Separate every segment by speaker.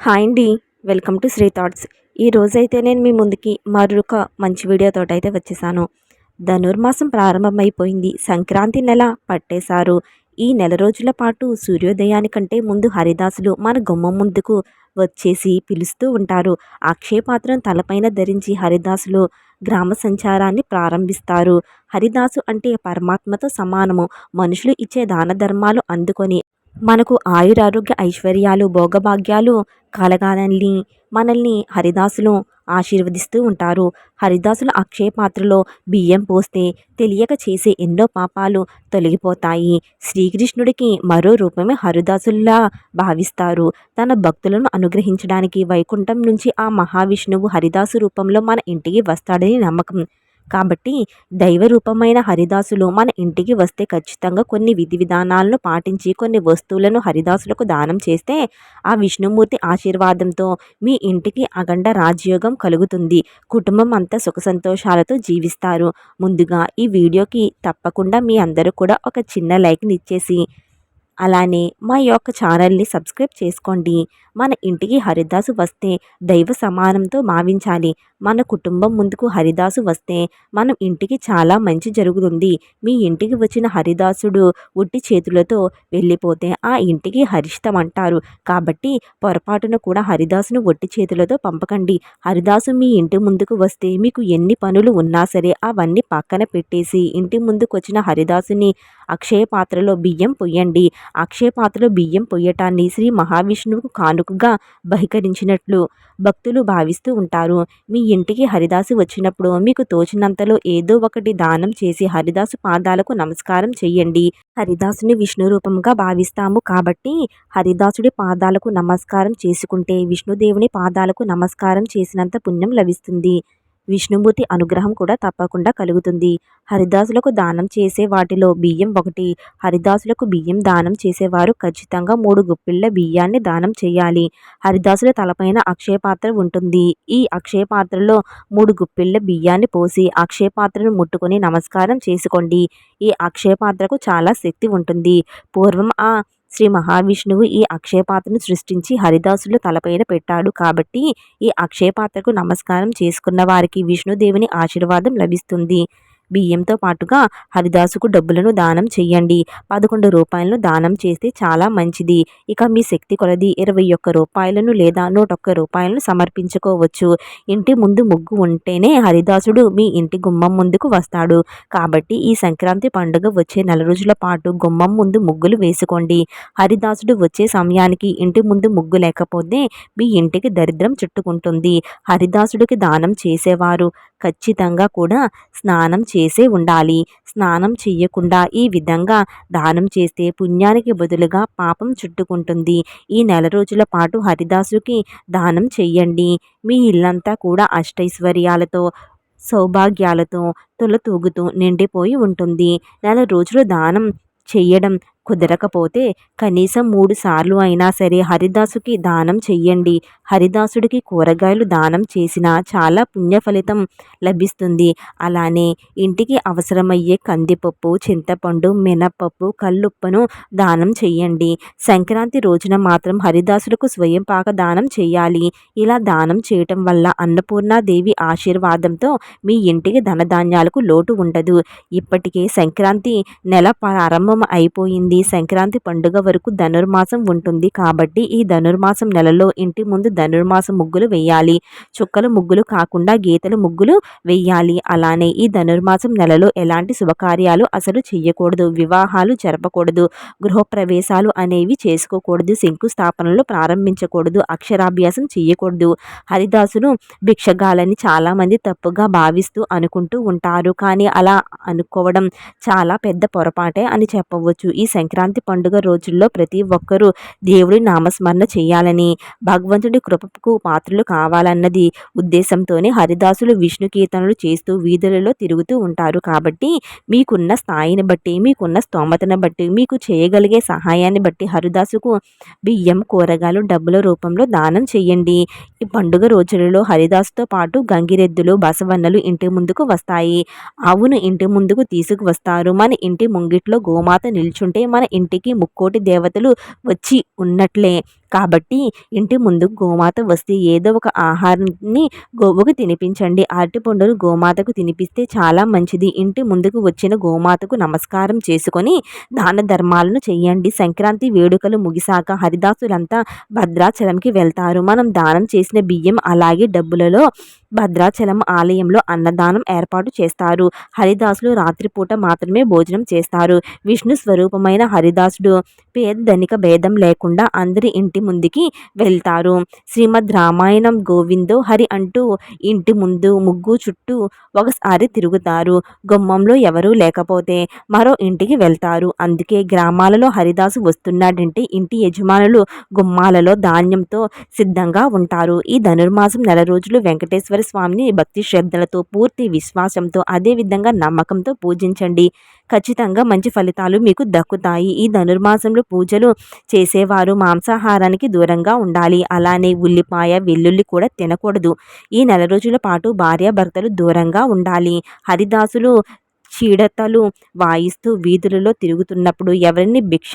Speaker 1: Hi అండి. Welcome to Sri Thoughts. ఈ రోజైతే నేను మీ ముందుకి మరొక మంచి వీడియోతో అయితే వచ్చేసాను. ధనుర్మాసం ప్రారంభమైపోయింది. సంక్రాంతి నెల పట్టేశారు. ఈ నెల రోజుల పాటు సూర్యోదయానికంటే ముందు హరిదాసులు మన గుమ్మం ముందుకు వచ్చేసి పిలుస్తూ ఉంటారు. అక్షయపాత్రం తలపైన ధరించి హరిదాసులు గ్రామ సంచారాన్ని ప్రారంభిస్తారు. హరిదాసు అంటే పరమాత్మతో సమానము. మనుషులు ఇచ్చే దాన ధర్మాలు అందుకొని మనకు ఆయురారోగ్య ఐశ్వర్యాలు భోగభాగ్యాలు కలగాలని మనల్ని హరిదాసులు ఆశీర్వదిస్తూ ఉంటారు. హరిదాసుల అక్షయ పాత్రలో బియ్యం పోస్తే తెలియక చేసే ఎన్నో పాపాలు తొలగిపోతాయి. శ్రీకృష్ణుడికి మరో రూపమే హరిదాసుల్లా భావిస్తారు. తన భక్తులను అనుగ్రహించడానికి వైకుంఠం నుంచి ఆ మహావిష్ణువు హరిదాసు రూపంలో మన ఇంటికి వస్తాడని నమ్మకం. కాబట్టి దైవరూపమైన హరిదాసులు మన ఇంటికి వస్తే ఖచ్చితంగా కొన్ని విధి విధానాలను పాటించి కొన్ని వస్తువులను హరిదాసులకు దానం చేస్తే ఆ విష్ణుమూర్తి ఆశీర్వాదంతో మీ ఇంటికి అఖండ రాజయోగం కలుగుతుంది. కుటుంబం అంతా సుఖ సంతోషాలతో జీవిస్తారు. ముందుగా ఈ వీడియోకి తప్పకుండా మీ అందరూ కూడా ఒక చిన్న లైక్ని ఇచ్చేసి అలానే మా యొక్క ఛానల్ని సబ్స్క్రైబ్ చేసుకోండి. మన ఇంటికి హరిదాసు వస్తే దైవ సమానంతో భావించాలి. మన కుటుంబం ముందుకు హరిదాసు వస్తే మనం ఇంటికి చాలా మంచి జరుగుతుంది. మీ ఇంటికి వచ్చిన హరిదాసుడు ఉట్టి చేతులతో వెళ్ళిపోతే ఆ ఇంటికి హరిష్టం అంటారు. కాబట్టి పొరపాటున కూడా హరిదాసును ఒట్టి చేతులతో పంపకండి. హరిదాసు మీ ఇంటి ముందుకు వస్తే మీకు ఎన్ని పనులు ఉన్నా సరే అవన్నీ పక్కన పెట్టేసి ఇంటి ముందుకు వచ్చిన హరిదాసుని అక్షయ పాత్రలో బియ్యం పొయ్యండి. అక్షయ పాత్రలో బియ్యం పొయ్యటాన్ని శ్రీ మహావిష్ణువుకు కానుకగా బహికరించినట్లు భక్తులు భావిస్తూ ఉంటారు. మీ ఇంటికి హరిదాసు వచ్చినప్పుడు మీకు తోచినంతలో ఏదో ఒకటి దానం చేసి హరిదాసు పాదాలకు నమస్కారం చెయ్యండి. హరిదాసుని విష్ణు రూపంగా భావిస్తాము కాబట్టి హరిదాసుడి పాదాలకు నమస్కారం చేసుకుంటే విష్ణుదేవుని పాదాలకు నమస్కారం చేసినంత పుణ్యం లభిస్తుంది. విష్ణుమూర్తి అనుగ్రహం కూడా తప్పకుండా కలుగుతుంది. హరిదాసులకు దానం చేసే వాటిలో బియ్యం ఒకటి. హరిదాసులకు బియ్యం దానం చేసేవారు ఖచ్చితంగా మూడు గుప్పిళ్ళ బియ్యాన్ని దానం చేయాలి. హరిదాసుల తలపైన అక్షయ పాత్ర ఉంటుంది. ఈ అక్షయ పాత్రలో మూడు గుప్పిళ్ళ బియ్యాన్ని పోసి అక్షయ పాత్రను ముట్టుకొని నమస్కారం చేసుకోండి. ఈ అక్షయ పాత్రకు చాలా శక్తి ఉంటుంది. పూర్వం ఆ శ్రీ మహావిష్ణువు ఈ అక్షయపాత్రను సృష్టించి హరిదాసులు తలపైన పెట్టాడు కాబట్టి ఈ అక్షయపాత్రకు నమస్కారం చేసుకున్న వారికి విష్ణుదేవుని ఆశీర్వాదం లభిస్తుంది. బియ్యంతో పాటుగా హరిదాసుకు డబ్బులను దానం చేయండి. పదకొండు రూపాయలను దానం చేస్తే చాలా మంచిది. ఇక మీ శక్తి కొలది ఇరవై ఒక్క రూపాయలను లేదా నూట ఒక్క రూపాయలను సమర్పించుకోవచ్చు. ఇంటి ముందు ముగ్గు ఉంటేనే హరిదాసుడు మీ ఇంటి గుమ్మం ముందుకు వస్తాడు. కాబట్టి ఈ సంక్రాంతి పండుగ వచ్చే నెల రోజుల పాటు గుమ్మం ముందు ముగ్గులు వేసుకోండి. హరిదాసుడు వచ్చే సమయానికి ఇంటి ముందు ముగ్గు లేకపోతే మీ ఇంటికి దరిద్రం చుట్టుకుంటుంది. హరిదాసుడికి దానం చేసేవారు. ఖచ్చితంగా కూడా స్నానం చేసే ఉండాలి. స్నానం చేయకుండా ఈ విధంగా దానం చేస్తే పుణ్యానికి బదులుగా పాపం చుట్టుకుంటుంది. ఈ నెల రోజుల పాటు హరిదాసుకి దానం చెయ్యండి. మీ ఇల్లంతా కూడా అష్టైశ్వర్యాలతో సౌభాగ్యాలతో తొలతూగుతూ నిండిపోయి ఉంటుంది. నెల రోజులు దానం చెయ్యడం కుదరకపోతే కనీసం మూడు సార్లు అయినా సరే హరిదాసుకి దానం చెయ్యండి. హరిదాసుడికి కూరగాయలు దానం చేసినా చాలా పుణ్య ఫలితం లభిస్తుంది. అలానే ఇంటికి అవసరమయ్యే కందిపప్పు చింతపండు మినపప్పు కల్లుప్పను దానం చెయ్యండి. సంక్రాంతి రోజున మాత్రం హరిదాసులకు స్వయం పాక దానం చేయాలి ఇలా దానం చేయటం వల్ల అన్నపూర్ణాదేవి ఆశీర్వాదంతో మీ ఇంటికి ధనధాన్యాలకు లోటు ఉండదు. ఇప్పటికే సంక్రాంతి నెల ప్రారంభం అయిపోయింది. నుండి సంక్రాంతి పండుగ వరకు ధనుర్మాసం ఉంటుంది. కాబట్టి ఈ ధనుర్మాసం నెలలో ఇంటి ముందు ధనుర్మాసం ముగ్గులు వేయాలి. చుక్కల ముగ్గులు కాకుండా గీతల ముగ్గులు వేయాలి. అలానే ఈ ధనుర్మాసం నెలలో ఎలాంటి శుభకార్యాలు అసలు చేయకూడదు. వివాహాలు జరపకూడదు. గృహప్రవేశాలు అనేవి చేసుకోకూడదు. శంకుస్థాపనలు ప్రారంభించకూడదు. అక్షరాభ్యాసం చేయకూడదు. హరిదాసును భిక్షగాలని చాలామంది తప్పుగా భావిస్తూ అనుకుంటూ ఉంటారు. కానీ అలా అనుకోవడం చాలా పెద్ద పొరపాటే అని చెప్పవచ్చు. ఈ సంక్రాంతి పండుగ రోజుల్లో ప్రతి ఒక్కరూ దేవుడి నామస్మరణ చేయాలని భగవంతుడి కృపకు పాత్రలు కావాలన్నది ఉద్దేశంతోనే హరిదాసులు విష్ణు కీర్తనలు చేస్తూ వీధులలో తిరుగుతూ ఉంటారు. కాబట్టి మీకున్న స్థాయిని బట్టి మీకున్న స్తోమతను బట్టి మీకు చేయగలిగే సహాయాన్ని బట్టి హరిదాసుకు బియ్యం కూరగాయలు డబ్బుల రూపంలో దానం చేయండి. ఈ పండుగ రోజులలో హరిదాసుతో పాటు గంగిరెద్దులు బసవన్నలు ఇంటి ముందుకు వస్తాయి. ఆవును ఇంటి ముందుకు తీసుకువస్తారు. మన ఇంటి ముంగిట్లో గోమాత నిల్చుంటే మన ఇంటికి ముక్కోటి దేవతలు వచ్చి ఉన్నట్లే. కాబట్టి ఇంటి ముందు గోమాత వస్తే ఏదో ఒక ఆహారాన్ని గోవుకు తినిపించండి. అరటిపండును గోమాతకు తినిపిస్తే చాలా మంచిది. ఇంటి ముందుకు వచ్చిన గోమాతకు నమస్కారం చేసుకొని దాన ధర్మాలను చేయండి. సంక్రాంతి వేడుకలు ముగిశాక హరిదాసులంతా భద్రాచలంకి వెళ్తారు. మనం దానం చేసిన బియ్యం అలాగే డబ్బులలో భద్రాచలం ఆలయంలో అన్నదానం ఏర్పాటు చేస్తారు. హరిదాసులు రాత్రిపూట మాత్రమే భోజనం చేస్తారు. విష్ణు స్వరూపమైన హరిదాసుడు పేద ధనిక భేదం లేకుండా అందరి ఇంటి ముందుకి వెళ్తారు. శ్రీమద్ రామాయణం గోవిందో హరి అంటూ ఇంటి ముందు ముగ్గు చుట్టూ ఒకసారి తిరుగుతారు. గుమ్మంలో ఎవరూ లేకపోతే మరో ఇంటికి వెళ్తారు. అందుకే గ్రామాలలో హరిదాసు వస్తున్నాడంటే ఇంటి యజమానులు గుమ్మాలలో ధాన్యంతో సిద్ధంగా ఉంటారు. ఈ ధనుర్మాసం నెల రోజులు వెంకటేశ్వర స్వామిని భక్తి శ్రద్ధలతో పూర్తి విశ్వాసంతో అదేవిధంగా నమ్మకంతో పూజించండి. ఖచ్చితంగా మంచి ఫలితాలు మీకు దక్కుతాయి. ఈ ధనుర్మాసంలో పూజలు చేసేవారు. మాంసాహారానికి దూరంగా ఉండాలి. అలానే ఉల్లిపాయ వెల్లుల్లి కూడా తినకూడదు. ఈ నెల రోజుల పాటు భార్యాభర్తలు దూరంగా ఉండాలి. హరిదాసులు చీడతలు వాయిస్తూ వీధులలో తిరుగుతున్నప్పుడు ఎవరిని భిక్ష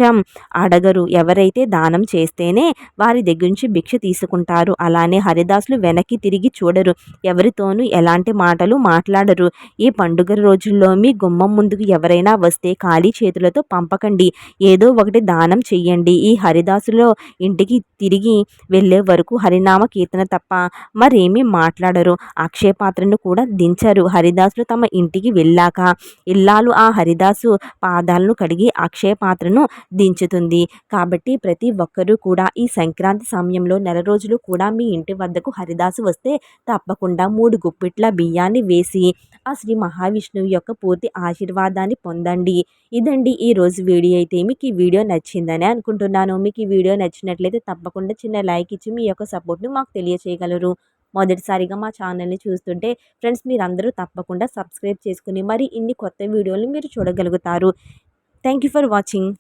Speaker 1: అడగరు. ఎవరైతే దానం చేస్తేనే వారి దగ్గర నుంచి భిక్ష తీసుకుంటారు. అలానే హరిదాసులు వెనక్కి తిరిగి చూడరు. ఎవరితోనూ ఎలాంటి మాటలు మాట్లాడరు. ఈ పండుగ రోజుల్లో మీ గుమ్మం ముందుకు ఎవరైనా వస్తే ఖాళీ చేతులతో పంపకండి. ఏదో ఒకటి దానం చెయ్యండి. ఈ హరిదాసులో ఇంటికి తిరిగి వెళ్ళే వరకు హరినామ కీర్తన తప్ప మరేమీ మాట్లాడరు. అక్షయపాత్రను కూడా దించరు. హరిదాసులు తమ ఇంటికి వెళ్ళాక ఇల్లాలు ఆ హరిదాసు పాదాలను కడిగి అక్షయ పాత్రను దించుతుంది. కాబట్టి ప్రతి ఒక్కరూ కూడా ఈ సంక్రాంతి సమయంలో నెల రోజులు కూడా మీ ఇంటి వద్దకు హరిదాసు వస్తే తప్పకుండా మూడు గుప్పిట్ల బియ్యాన్ని వేసి ఆ శ్రీ మహావిష్ణువు యొక్క పూర్తి ఆశీర్వాదాన్ని పొందండి. ఇదండి ఈ రోజు వీడియో. అయితే మీకు ఈ వీడియో నచ్చిందని అనుకుంటున్నాను. మీకు ఈ వీడియో నచ్చినట్లయితే తప్పకుండా చిన్న లైక్ ఇచ్చి మీ యొక్క సపోర్ట్ని మాకు తెలియచేయగలరు. మొదటిసారిగా మా ఛానల్ని చూస్తుంటే ఫ్రెండ్స్ మీరందరూ తప్పకుండా సబ్స్క్రైబ్ చేసుకుని మరి ఇన్ని కొత్త వీడియోలు మీరు చూడగలుగుతారు. Thank you for watching.